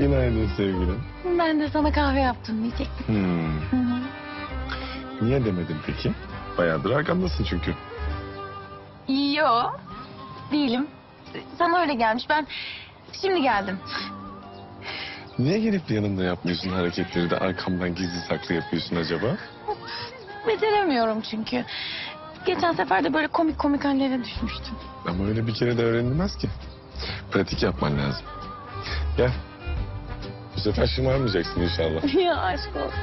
Günaydın sevgilim. Ben de sana kahve yaptım diyecektim. Hmm. Hı hı. Niye demedin peki? Bayağıdır arkamdasın çünkü. Yo, değilim. Sana öyle gelmiş. Ben şimdi geldim. Niye gelip yanımda yapmıyorsun hareketleri de arkamdan gizli saklı yapıyorsun acaba? Beceremiyorum çünkü. Geçen sefer de böyle komik komik hallere düşmüştüm. Ama öyle bir kere de öğrenilmez ki. Pratik yapman lazım. Gel. Bu sefer şımarmayacaksın inşallah. ya aşk olsun.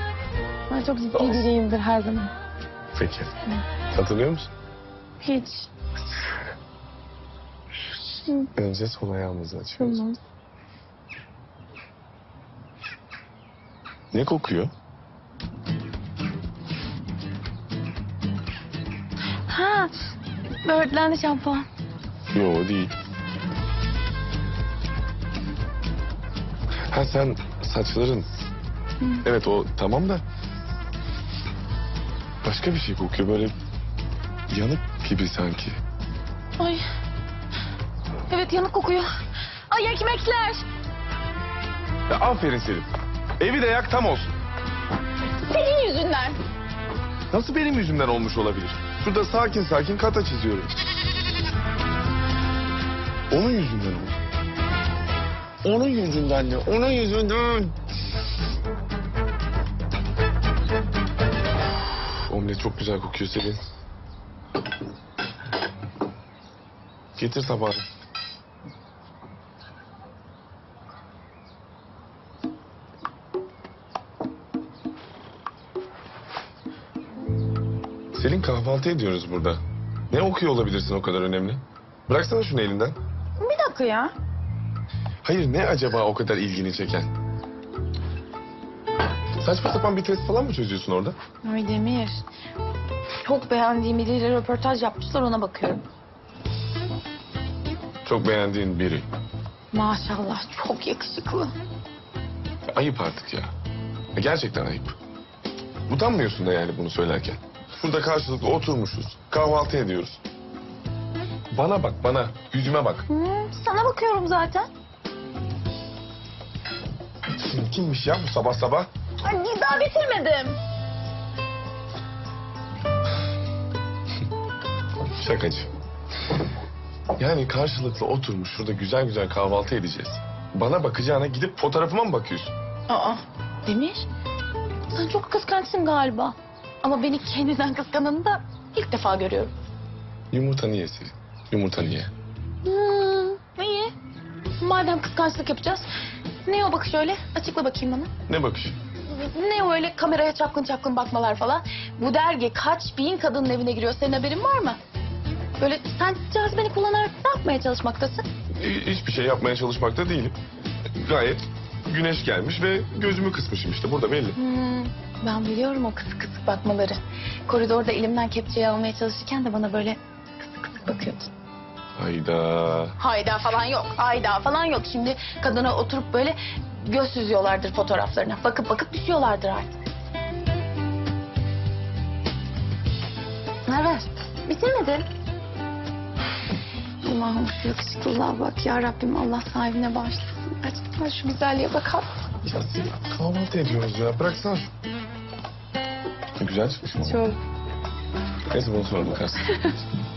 Ben çok ciddi Olsun. biriyimdir her zaman. Peki. Hatırlıyor musun? Hiç. Önce sol ayağımızı açıyoruz. Tamam. Ne kokuyor? Ha, böğürtlenli şampuan. Yo değil. Ha sen saçların. Evet o tamam da. Başka bir şey kokuyor böyle yanık gibi sanki. Ay. Evet yanık kokuyor. Ay ekmekler. Ya aferin Selim. Evi de yak tam olsun. Senin yüzünden. Nasıl benim yüzümden olmuş olabilir? Şurada sakin sakin kata çiziyorum. Onun yüzünden oldu. Onun yüzünden ne? Onun yüzünden. Omlet çok güzel kokuyor Selin. Getir tabağını. Selin kahvaltı ediyoruz burada. Ne okuyor olabilirsin o kadar önemli? Bıraksana şunu elinden. Bir dakika ya. Hayır ne acaba o kadar ilgini çeken? Saçma sapan bir test falan mı çözüyorsun orada? Ay Demir. Çok beğendiğim biriyle röportaj yapmışlar ona bakıyorum. Çok beğendiğin biri. Maşallah çok yakışıklı. Ayıp artık ya. Ya Gerçekten ayıp. Utanmıyorsun da yani bunu söylerken. Şurada karşılıklı oturmuşuz. Kahvaltı ediyoruz. Bana bak bana. Yüzüme bak. Hı, sana bakıyorum zaten. Kim, kimmiş ya bu sabah sabah? Ay daha bitirmedim. Şakacı. Yani karşılıklı oturmuş şurada güzel güzel kahvaltı edeceğiz. Bana bakacağına gidip fotoğrafıma mı bakıyorsun? Aa Demir. Sen çok kıskançsın galiba. Ama beni kendinden kıskananı da ilk defa görüyorum. Yumurtanı ye Selin. Yumurtanı ye. Hmm, iyi. Madem kıskançlık yapacağız. Ne o bakış öyle? Açıkla bakayım bana. Ne bakış? Ne o öyle kameraya çapkın çapkın bakmalar falan. Bu dergi kaç bin kadının evine giriyor. Senin haberin var mı? Böyle sen cazibeni kullanarak ne yapmaya çalışmaktasın? Hi- Hiçbir şey yapmaya çalışmakta değilim. Gayet güneş gelmiş ve gözümü kısmışım işte burada belli. Hmm, ben biliyorum o kısık kısık bakmaları. Koridorda elimden kepçeyi almaya çalışırken de bana böyle kısık kısık bakıyordun. Hayda. Hayda falan yok. Hayda falan yok. Şimdi kadına oturup böyle göz süzüyorlardır fotoğraflarına. Bakıp bakıp düşüyorlardır artık. Ver ver. Bitirmedi. Allah'ım şu yakışıklılığa bak ya Rabbim Allah sahibine bağışlasın. Gerçekten şu güzelliğe bakar. Ya kahvaltı ediyoruz ya. Bıraksana şu. Güzel çıkmış mı? Çok. Neyse bunu sonra bakarsın.